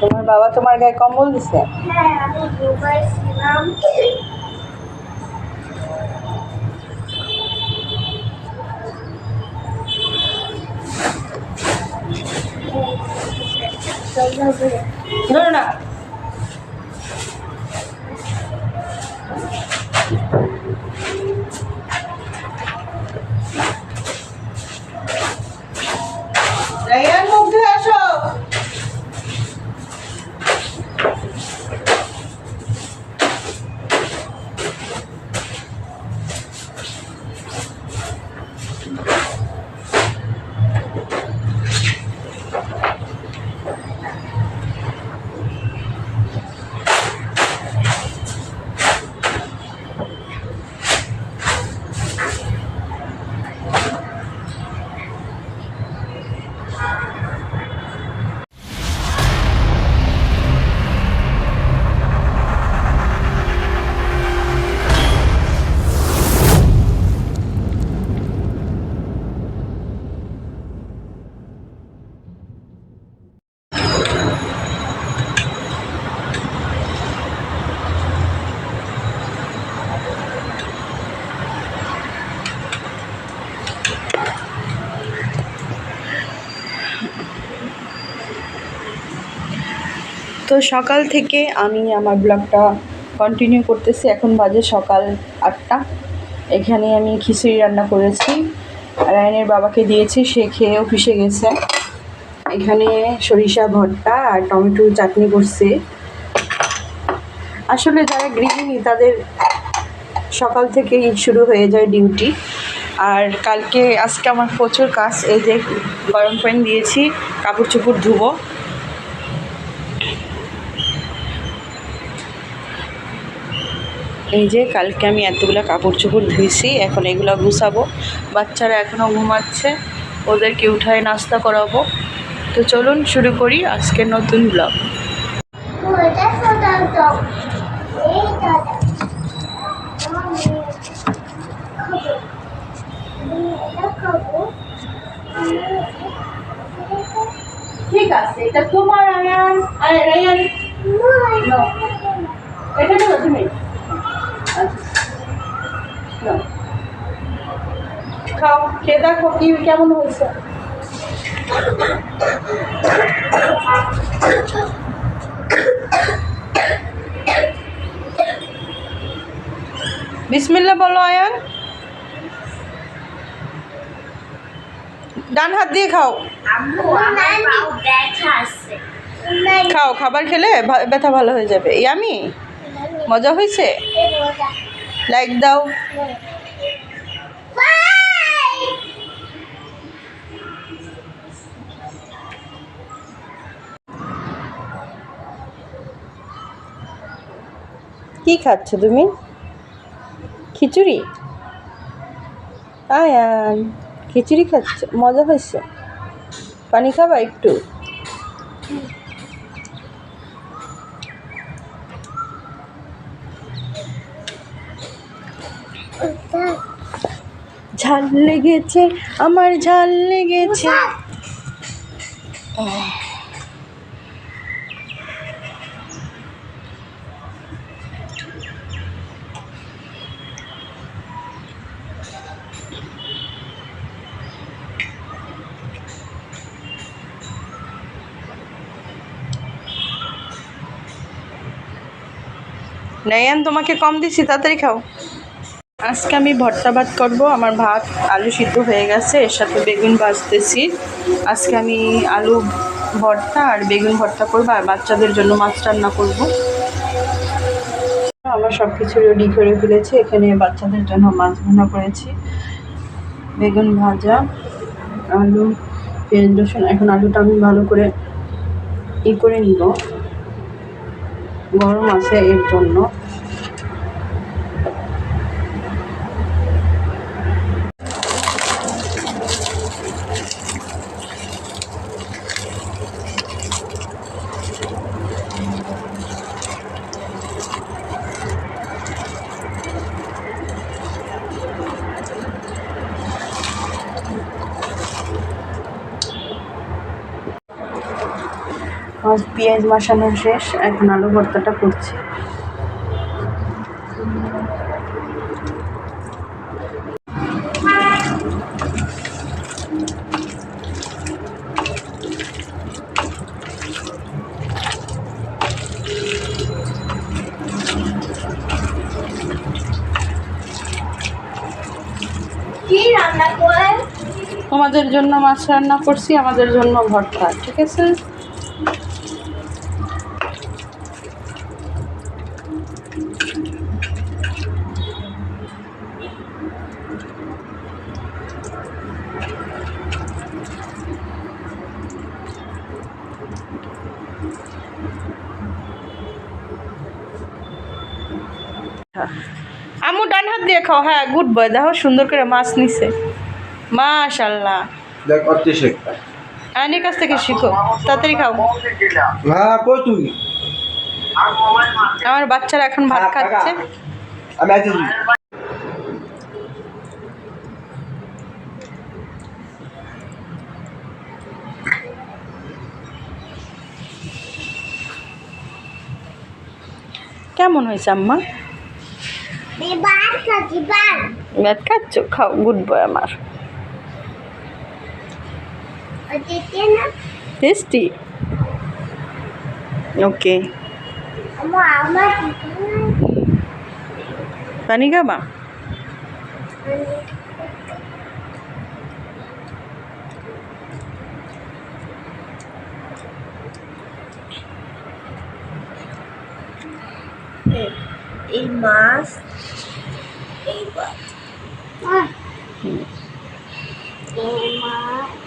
তোমার বাবা তোমার গায়ে কম্বল দিছে? না আমি ধরো না। তো সকাল থেকে আমি আমার ব্লগটা কন্টিনিউ করতেছি। এখন বাজে সকাল আটটা। এখানে আমি খিচুড়ি রান্না করেছি। রায়নের বাবাকে দিয়েছি, সে খেয়ে অফিসে গেছে। এখানে সরিষা ভর্তা আর টমেটো চাটনি করছে। আসলে যারা গৃহিণী, তাদের সকাল থেকেই শুরু হয়ে যায় ডিউটি। আর কালকে, আজকে আমার প্রচুর কাজ, এই যে গরম পানি দিয়েছি, কাপড় চোপড় ধুবো। এই যে কালকে আমি এতগুলো কাপড় চোপড় ধুয়েছি এখন এগুলো গুছাবো। বাচ্চারা এখনও ঘুমাচ্ছে ওদেরকে উঠায় নাস্তা করাবো। তো চলুন শুরু করি আজকের নতুন ব্লগ। ঠিক আছে এটা তোমার আয়ান আয়ান এটা তুমি। খাও খেয়ে দেখো কি কেমন হয়েছে। বিসমিল্লা বলো আয়ান। ডান হাত দিয়ে খাও। আম্মু আমার পাও ব্যথা আছে। খাও খাবার খেলে ব্যথা ভালো হয়ে যাবে। ইয়ামি মজা হয়েছে? লাইক দাও। কি খাচ্ছ তুমি? খিচুড়ি? আয়ান খিচুড়ি খাচ্ছ মজা হয়েছে। পানি খাবা একটু? ঝাল লেগেছে আমার ঝাল লেগেছে। নয়ন তোমাকে কম দিছি, তাড়াতাড়ি খাও। আজকে আমি ভর্তা ভাত করব, আমার ভাত আলু সিদ্ধ হয়ে গেছে, এর সাথে বেগুন ভাজতেছি। আজকে আমি আলু ভর্তা আর বেগুন ভর্তা করব, আর বাচ্চাদের জন্য মাছ রান্না করব। আমার সব কিছু রেডি করে ফেলেছি, এখানে বাচ্চাদের জন্য মাছ রান্না করেছি। বেগুন ভাজা, আলু, পেঁয়াজ, রসুন, এখন আলুটা আমি ভালো করে ই করে নিব। গরম আছে এর জন্য। আমার পেঁয়াজ মাসানো শেষ এখন আলু ভর্তাটা করছি। কি রান্না করে তোমাদের জন্য মাছ রান্না করছি আমাদের জন্য ভর্তা ঠিক আছে? আমু ডান হাত দিয়ে খাও হ্যাঁ গুড বয় দেখো সুন্দর করে মাছ নিছে। মাশাল্লাহ দেখ অতি শেখ। আয়নের কাছ থেকে শিখো তাড়াতাড়ি খাও। হ্যাঁ কই তুই আমার বাচ্চারা এখন ভাত খাচ্ছে। কেমন হয়েছে আম্মা? ভাত খাচ্ছ? খাও গুড বয় আমার। টেস্টি? ওকে। আমার আমার পানি খাবা এই মাছ এই মাছ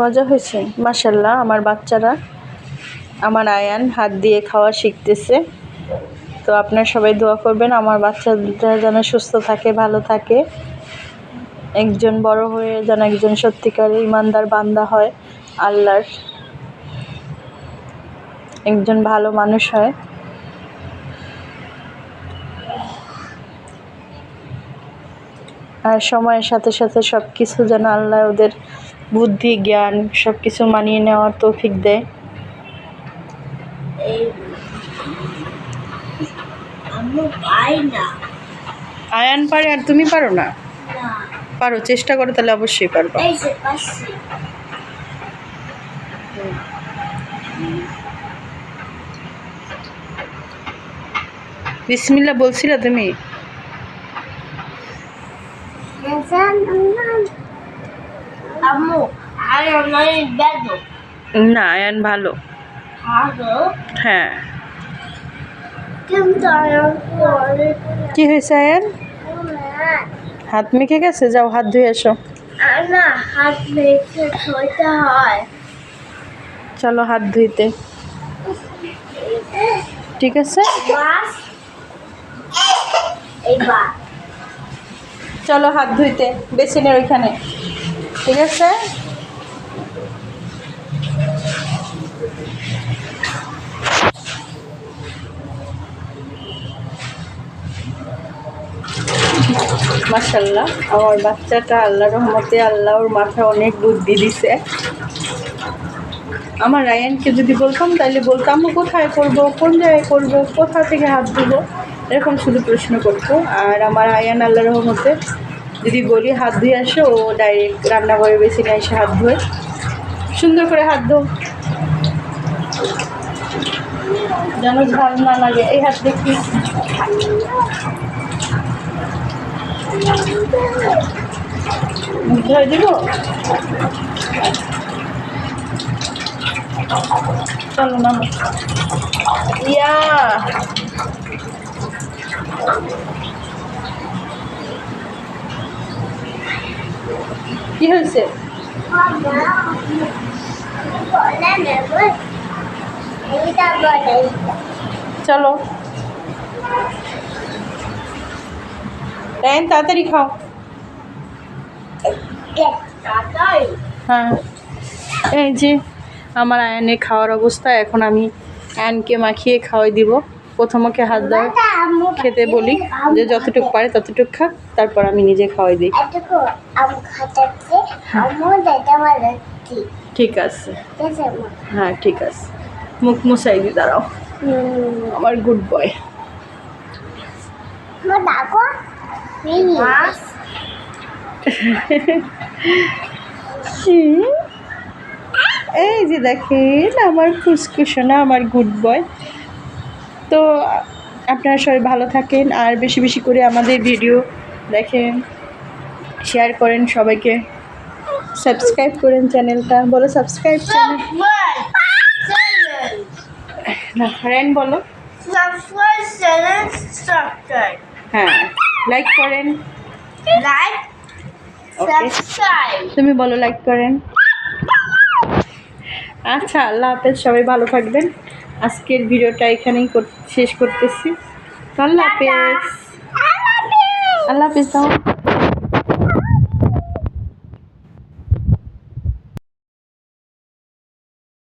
মজা হয়েছে মাসাল্লাহ আমার বাচ্চারা, আমার আয়ান হাত দিয়ে খাওয়া শিখতেছে। তো আপনারা সবাই দোয়া করবেন, আমার বাচ্চাটা যেন সুস্থ থাকে, ভালো থাকে। একজন বড় হয়ে যেন একজন সত্যিকারের ইমানদার বান্দা হয়, আল্লাহর। একজন ভালো মানুষ হয়। আর সময়ের সাথে সাথে সব কিছু যেন আল্লাহ ওদের বুদ্ধি, জ্ঞান সব কিছু মানিয়ে নেওয়ার তৌফিক দেয়। আয়ান পারে আর তুমি পারো না? পারো, চেষ্টা করো তাহলে অবশ্যই পারব। বিসমিল্লা বলছিলে তুমি? আম্মু আর আমার বেদো না আয়ান ভালো। হ্যাঁ। কি হয়েছে আয়ান? হাত মেখে গেছে? যাও হাত ধুয়ে এসো। না হাত মেখে ধুইতে হয়। চলো হাত ধুইতে। ঠিক আছে? চলো হাত ধুইতে বেসিনের ওইখানে। ঠিক আছে? মাসাল্লাহ আমার বাচ্চাটা আল্লাহ রহমতে আল্লাহ ওর মাথায় অনেক বুদ্ধি দিছে। আমার রায়ানকে যদি বলতাম তাহলে বলতাম কোথায় করব? কোন জায়গায় করব? কোথা থেকে হাত ধুবো? এরকম শুধু প্রশ্ন করতো। আর আমার আয়ান আল্লাহ রহমতে যদি বলি হাত ধুয়ে আসো, ও ডাইরেক্ট রান্নাঘরে নিয়ে এসে হাত ধোয়। সুন্দর করে হাত ধো। যেন ঝাল না লাগে, এই হাত দেখি দিব? চলো না ইয়া! কি হয়েছে? চলো। রায়ন তাড়াতাড়ি খাও। হ্যাঁ। এই যে, আমার আয়নে খাওয়ার অবস্থা, এখন আমি আয়নকে মাখিয়ে খাওয়াই দিব। প্রথমকে হাত দাও। মাথা আম্মু খেতে বলি যে যতটুকু পারে ততটুকু খাক তারপর আমি নিজে খাওয়াই দিই। ঠিক আছে। হ্যাঁ ঠিক আছে। মুখ মুছাই দি দাঁড়াও। আমার গুড বয় এই যে দেখেন আমার ফুসকুশোনা আমার গুড বয় তো আপনারা সবাই ভালো থাকেন আর বেশি বেশি করে আমাদের ভিডিও দেখেন শেয়ার করেন সবাইকে। সাবস্ক্রাইব করেন চ্যানেলটা। বলো সাবস্ক্রাইব চ্যানেল না বলো। হ্যাঁ লাইক করেন। লাইক তুমি বলো লাইক করেন। আচ্ছা আল্লাহ হাফেজ সবাই ভালো থাকবেন। আজকের ভিডিওটা এখানেই কর- শেষ করতেছি। আল্লাহ হাফেজ। আল্লাহ হাফেজ দাও